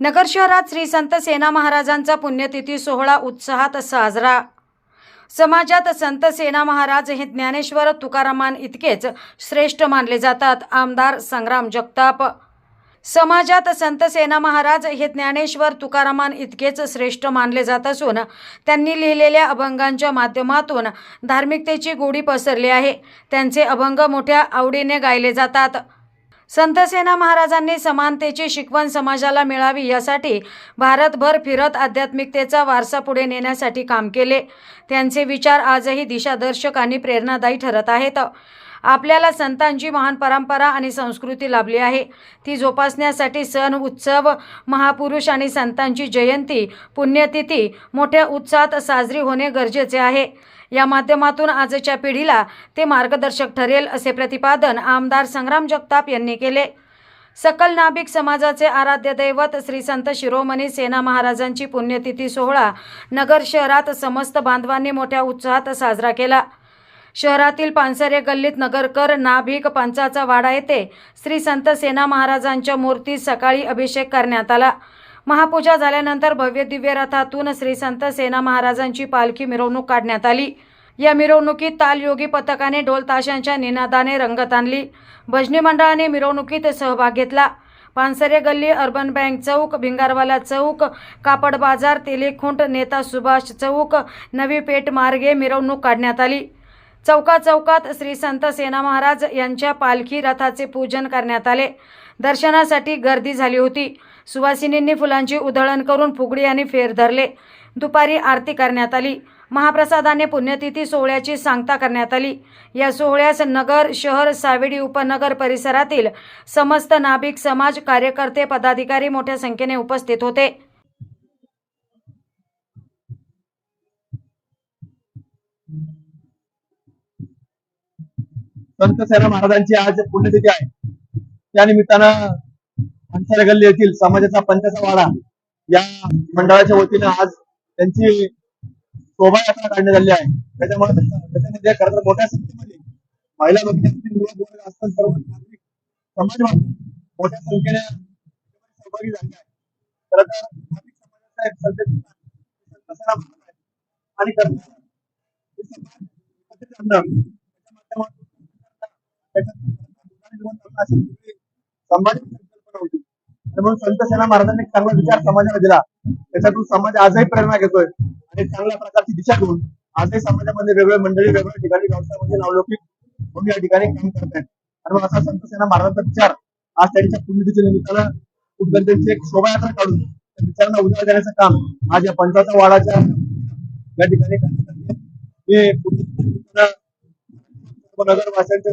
नगर शहरात श्री संत सेना महाराजांचा पुण्यतिथी सोहळा उत्साहात साजरा. समाजात संत सेना महाराज हे ज्ञानेश्वर तुकारामान इतकेच श्रेष्ठ मानले जातात आमदार संग्राम जगताप. समाजात संत सेना महाराज हे ज्ञानेश्वर तुकारामान इतकेच श्रेष्ठ मानले जात असून त्यांनी लिहिलेल्या अभंगांच्या माध्यमातून धार्मिकतेची गोडी पसरली आहे. त्यांचे अभंग मोठ्या आवडीने गायले जातात. संतसेना महाराजांनी समानतेची शिकवण समाजाला मिळावी यासाठी भारतभर फिरत आध्यात्मिकतेचा वारसा पुढे नेण्यासाठी काम केले. त्यांचे विचार आजही दिशादर्शक आणि प्रेरणादायी ठरत आहेत. आपल्याला संतांची महान परंपरा आणि संस्कृती लाभली आहे. ती जोपासण्यासाठी सण उत्सव महापुरुष आणि संतांची जयंती पुण्यतिथी मोठ्या उत्साहात साजरी होणे गरजेचे आहे. या माध्यमातून आजच्या पिढीला ते मार्गदर्शक ठरेल असे प्रतिपादन आमदार संग्राम जगताप यांनी केले. सकल नाभिक समाजाचे आराध्य दैवत श्री संत शिरोमणी सेना महाराजांची पुण्यतिथी सोहळा नगर शहरात समस्त बांधवांनी मोठ्या उत्साहात साजरा केला. शहरातील पानसरे गल्लीत नगरकर नाभिक पंचाचा वाडा येथे श्री संत सेना महाराजांच्या मूर्तीस सकाळी अभिषेक करण्यात आला. महापूजा झाल्यानंतर भव्य दिव्य रथातून श्री संत सेना महाराजांची पालखी मिरवणूक काढण्यात आली. या मिरवणुकीत तालयोगी पथकाने ढोल ताशांच्या निनादाने रंगत आणली. भजनी मंडळाने मिरवणुकीत सहभाग घेतला. पानसरे गल्ली अर्बन बँक चौक भिंगारवाला चौक कापड बाजार तेलेखुंट नेता सुभाष चौक नवी पेठ मार्गे मिरवणूक काढण्यात आली. चौका चौकात श्री संत सेना महाराज यांच्या पालखी रथाचे पूजन करण्यात आले. दर्शनासाठी गर्दी झाली होती. सुवासिनींनी फुलांची उधळण करून फुगडी आणि फेर धरले. दुपारी आरती करण्यात आली. महाप्रसादाने पुण्यतिथी सोहळ्याची सांगता करण्यात आली. या सोहळ्यास नगर शहर सावेडी उपनगर परिसरातील समस्त नाभिक समाज कार्यकर्ते पदाधिकारी मोठ्या संख्येने उपस्थित होते. संत सेना महाराजांची आज पुण्यतिथी आहे. त्या निमित्तानं अंसारे गल्ली येथील समाजाचा पंचाचा वाडा या मंडळाच्या वतीनं आज त्यांची शोभायात्रा काढण्यात आली आहे. त्याच्यामुळे त्याच्यामध्ये खरं तर मोठ्या संख्येमध्ये महिला भगिनी युवक वर्ग असतील, सर्व नागरिक समाज मोठ्या संख्येने सहभागी झाले आहे खरं तर नागरिक समाजाचा एक संदेश आणि खरं तर हे समाज एकत्रित आणणं, त्याच्या माध्यमातून संभाजी संकल्पना होती आणि संत सेना महाराजांनी चांगला विचार समाजाला दिला त्याच्यातून समाज आजही प्रेरणा घेतोय आणि चांगल्या प्रकारची दिशा घेऊन आजही समाजामध्ये वेगवेगळ्या मंडळी वेगवेगळ्या ठिकाणी व्यवसायामध्ये नावलौकिक म्हणून या ठिकाणी काम करत आहेत आणि मग असा संत सेना महाराजांचा विचार आज त्यांच्या पुण्यतिथी निमित्तानं उद्गंतांची एक शोभायात्रा काढून विचारांना उजाळा देण्याचं काम आज या पंचाचा वाडाच्या या ठिकाणी करण्यात आले हे पुण्यतिथी निमित्तानं नगरवासियांच्या